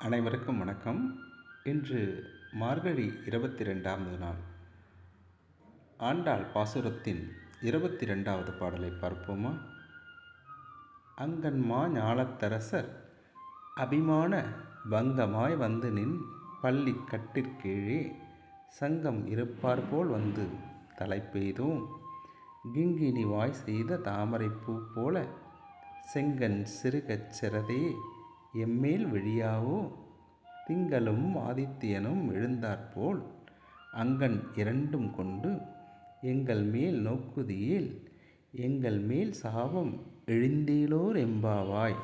அனைவருக்கும் வணக்கம். இன்று மார்கழி இருபத்தி ரெண்டாவது நாள். ஆண்டாள் பாசுரத்தின் இருபத்தி ரெண்டாவது பாடலை பார்ப்போமா? அங்கன்மா ஞாலத்தரசர் அபிமான பங்கமாய் வந்து நின் பள்ளி கட்டிற்கீழே சங்கம் இருப்பார் போல் வந்து தலை பெய்தோம் கிங்கினி வாய் செய்த தாமரைப்பூ போல செங்கன் சிறுகச் சிறதே எம்மேல் விழியாவோ? திங்களும் ஆதித்யனும் எழுந்தாற்போல் அங்கன் இரண்டும் கொண்டு எங்கள் மேல் நோக்குதியில் எங்கள் மேல் சாபம் எழுந்தீலோர் எம்பாவாய்.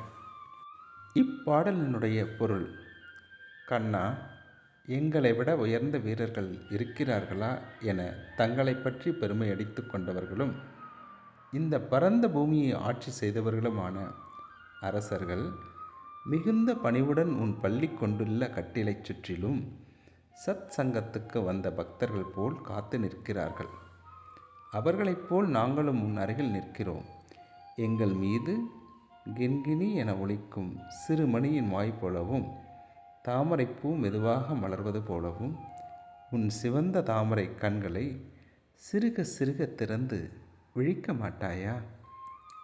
இப்பாடலினுடைய பொருள். கண்ணா எங்களை விட உயர்ந்த வீரர்கள் இருக்கிறார்களா என தங்களை பற்றி பெருமை அடித்து கொண்டவர்களும் இந்த பரந்த பூமியை ஆட்சி செய்தவர்களுமான அரசர்கள் மிகுந்த பணிவுடன் உன் பள்ளி கொண்டுள்ள கட்டிலைச் சுற்றிலும் சத் சங்கத்துக்கு வந்த பக்தர்கள் போல் காத்து நிற்கிறார்கள். அவர்களைப் போல் நாங்களும் உன் அருகில் நிற்கிறோம். எங்கள் மீது கின்கினி என ஒழிக்கும் சிறு மணியின் வாய் போலவும் தாமரைப்பூ மெதுவாக மலர்வது போலவும் உன் சிவந்த தாமரை கண்களை சிறுக சிறுக திறந்து விழிக்க மாட்டாயா?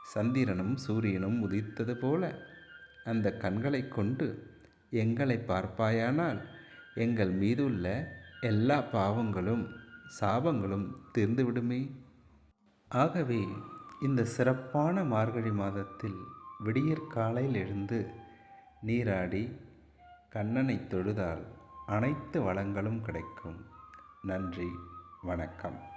சந்திரனும் சூரியனும் உதித்தது போல அந்த கண்களை கொண்டு எங்களை பார்ப்பாயானால் எங்கள் மீதுள்ள எல்லா பாவங்களும் சாபங்களும் தீர்ந்துவிடுமே. ஆகவே இந்த சிறப்பான மார்கழி மாதத்தில் விடியற் காலையில் எழுந்து நீராடி கண்ணனை தொழுதால் அனைத்து வளங்களும் கிடைக்கும். நன்றி வணக்கம்.